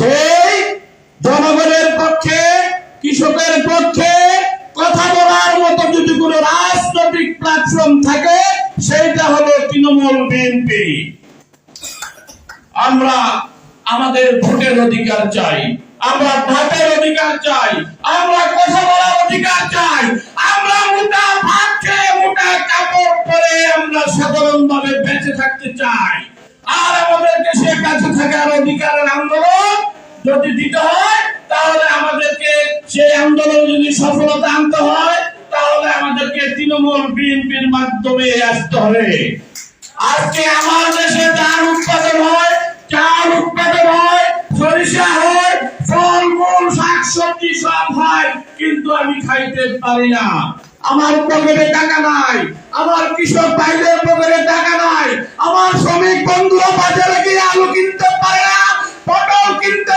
সেই জনগণের পক্ষে, কৃষকের পক্ষে কথা বলার মতো যদি কোনো রাজনৈতিক প্ল্যাটফর্ম থাকে, সেইটা হলো তৃণমূল বিএনপি আমরা আমাদের ভোটের অধিকার চাই, আমরা ভাতের অধিকার চাই, আমরা কথা বলার অধিকার চাই, আমরা মোটা ভাত খেয়ে মোটা কাপড় পরে আমরা সাধারণভাবে বেঁচে থাকতে চাই। আর আমাদেরকে সে বেঁচে থাকার অধিকারের আন্দোলন যদি দিতে হয়, তাহলে আমাদেরকে সেই আন্দোলন যদি সফলতা আনতে হয়, তাহলে আমাদেরকে তৃণমূল বিএনপির মাধ্যমে আসতে হবে। আজকে আমার দেশে ধান উৎপাদন হয় চাল উৎপাদন হয়, সরিষা হয় ফল মূল শাক সবজি সব হয়, কিন্তু আমি খাইতে পারি না। আমার পকেটে টাকা নাই, আমার কৃষক ভাইদের পকেটে টাকা নাই, আমার শ্রমিক বন্ধুরা বাজারে গিয়ে আলু কিনতে পারে না, পটল কিনতে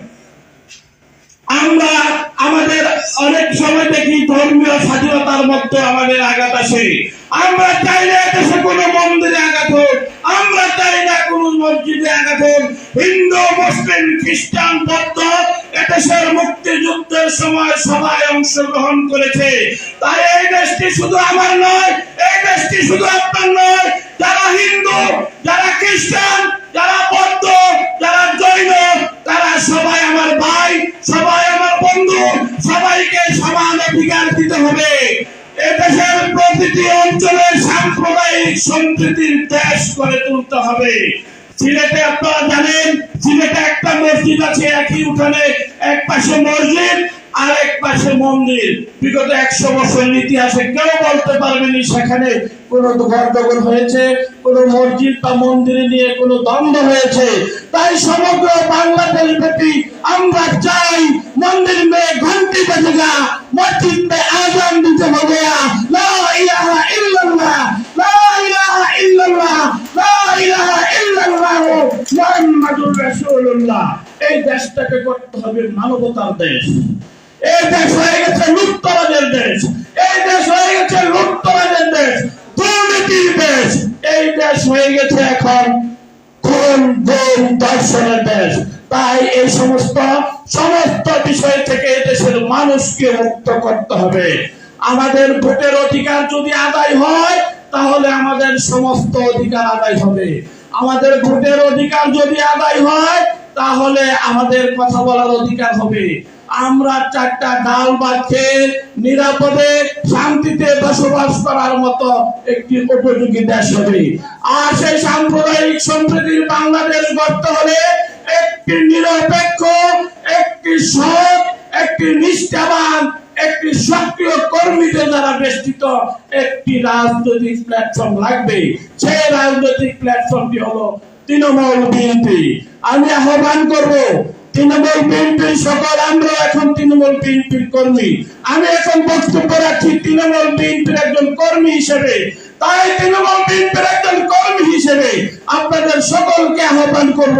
আমরা আমাদের অনেক সময় দেখি ধর্মীয় স্বাধীনতার মধ্যে আমাদের আঘাত আসে। আমরা চাই না দেশে কোনো মন্দিরে আঘাত হোক। আমরা চাই না কোনো মসজিদে আঘাত হোক। হিন্দু, মুসলিম, খ্রিস্টান, বৌদ্ধ, এদেশের মুক্তিযুদ্ধের সময় সবাই অংশগ্রহণ করেছে। তাই এই দেশটি শুধু আমার নয়, এই দেশটি শুধু আপনার নয়, যারা হিন্দু, যারা খ্রিস্টান, যারা বৌদ্ধ, যারা জৈন তারা সবাই আমার ভাই, সবাই আমার বন্ধু, সবাইকে সমান অধিকার দিতে হবে। এদেশের প্রতিটি অঞ্চলে সাম্প্রদায়িক সম্প্রীতির দেশ করে তুলতে হবে। সিলেটে আপনারা জানেন, সিলেটে একটা মসজিদ আছে একই উঠানে, এক পাশে মসজিদ আর এক পাশে মন্দির। বিগত একশো বছর ইতিহাসে কেউ বলতে পারবেনি সেখানে কোন গন্ডগোল হয়েছে, কোন মসজিদ বা মন্দির নিয়ে কোনো দ্বন্দ্ব হয়েছে। তাই সমগ্র বাংলাদেশ রাসূলুল্লাহ, এই দেশটাকে করতে হবে মানবতার দেশ। এই দেশ হয়ে গেছে লুটতরাজের দেশ। এই দেশ হয়ে গেছে লুটতরাজের দেশ। দুর্নীতির দেশ। এই দেশ হয়ে গেছে এখন খুন, গুম দর্শনের দেশ। তাই এই সমস্ত সমস্ত বিষয় থেকে দেশের মানুষকে মুক্ত করতে হবে। আমাদের ভোটের অধিকার যদি আদায় হয়, তাহলে আমাদের সমস্ত অধিকার আদায় হবে। আমাদের ভোটের অধিকার যদি আদায় হয়, তাহলে আমাদের কথা বলার অধিকার হবে। আমরা চারটা ডাল বা নিরাপদে, শান্তিতে বসবাস করার মতো একটি উপযোগী দেশ হবে। আর সেই সাম্প্রদায়িক সম্প্রীতির বাংলাদেশ গড়তে হলে একটি নিরপেক্ষ, একটি সৎ, একটি নিষ্ঠাবান একটি সক্রিয় কর্মীদের দ্বারা বেষ্টিত একটি রাজনৈতিক প্ল্যাটফর্ম লাগবে। সেই রাজনৈতিক প্ল্যাটফর্মটি হলো তৃণমূল বিএনপি। আমি আহ্বান করব, তৃণমূল বিএনপির সকল আমরা এখন তৃণমূল বিএনপির কর্মী। আমি এখন বক্তব্য রাখছি তৃণমূল বিএনপির একজন কর্মী হিসেবে। তাই তৃণমূল বিএনপির একজন কর্মী হিসেবে আপনাদের সকলকে আহ্বান করব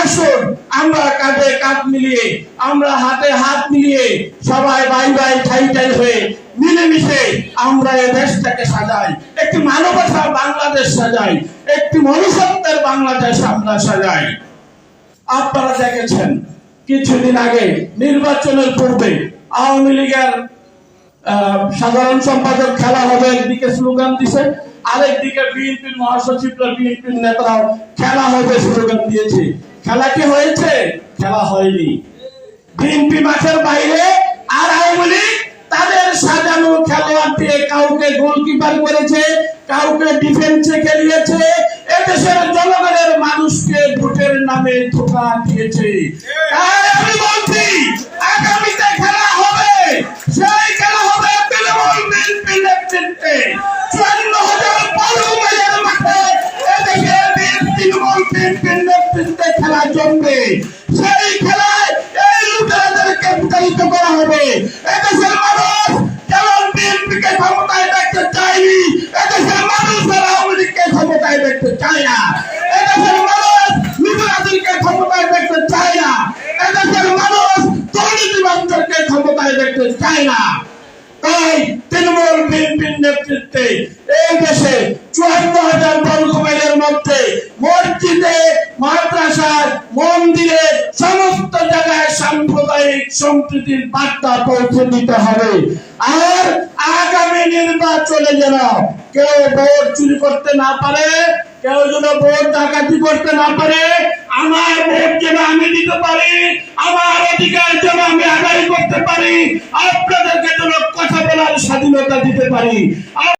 আসুন, আমরা কাঁধে কাঁধ মিলিয়ে, আমরা হাতে হাত মিলিয়ে সবাই বাই বাই ঠাই ঠাই হয়ে মিলেমিশে আমরা এই দেশটাকে সাজাই। একটি মানবতা বাংলাদেশ সাজাই, একটি মনুষ্যত্বের বাংলাদেশ আমরা সাজাই। আপনারা দেখেছেন, কিছুদিন আগে নির্বাচনের পূর্বে আওয়ামী লীগের সাধারণ সম্পাদক খেলা হবে, একদিকে স্লোগান দিছে, আরেকদিকে বিএনপির মহাসচিবরা, বিএনপির নেতারাও খেলা হবে, স্লোগান দিয়েছে। খেলা কি হয়েছে? খেলা হয়নি। বিএনপি মাঠের বাইরে আর আওয়ামী তাদের সাজানো খেলোয়াড় কাউকে গোলকিপার করেছে, কাউকে ডিফেন্সে খেলিয়েছে, এদেশের জনগণের মানুষকে ভোটের নামে ধোকা দিয়েছে। আগামীতে খেলা লুটেরাদেরকে বিতাড়িত করা হবে। এদেশের মানুষ কেবল বিএনপিকে ক্ষমতায় দেখতে চায়নি এদেশের মানুষ আওয়ামী লীগকে ক্ষমতায় দেখতে চায় না। এদেশের মানুষ লুটেরাদেরকে ক্ষমতায় দেখতে চায় না। এদেশের মানুষ দুর্নীতিবাদদেরকে ক্ষমতায় দেখতে চায় না। তাই তৃণমূল বিএনপির নেতৃত্বে এই দেশে চুয়ান্ন হাজার বর্গ মাইলের মধ্যে মসজিদে মাদ্রাসায় মন্দিরে সমস্ত জায়গায় সাম্প্রদায়িক সম্প্রীতির বার্তা পৌঁছে দিতে হবে। আর আগামী নির্বাচনে যেন কেউ ভোট চুরি করতে না পারে, কেউ যেন ভোট ডাকাতি করতে না পারে, আমার ভোট যেন আমি দিতে পারি, আমার অধিকার যেন আমি আদায় করতে পারি, আপনাদেরকে যেন কথা বলার স্বাধীনতা দিতে পারি।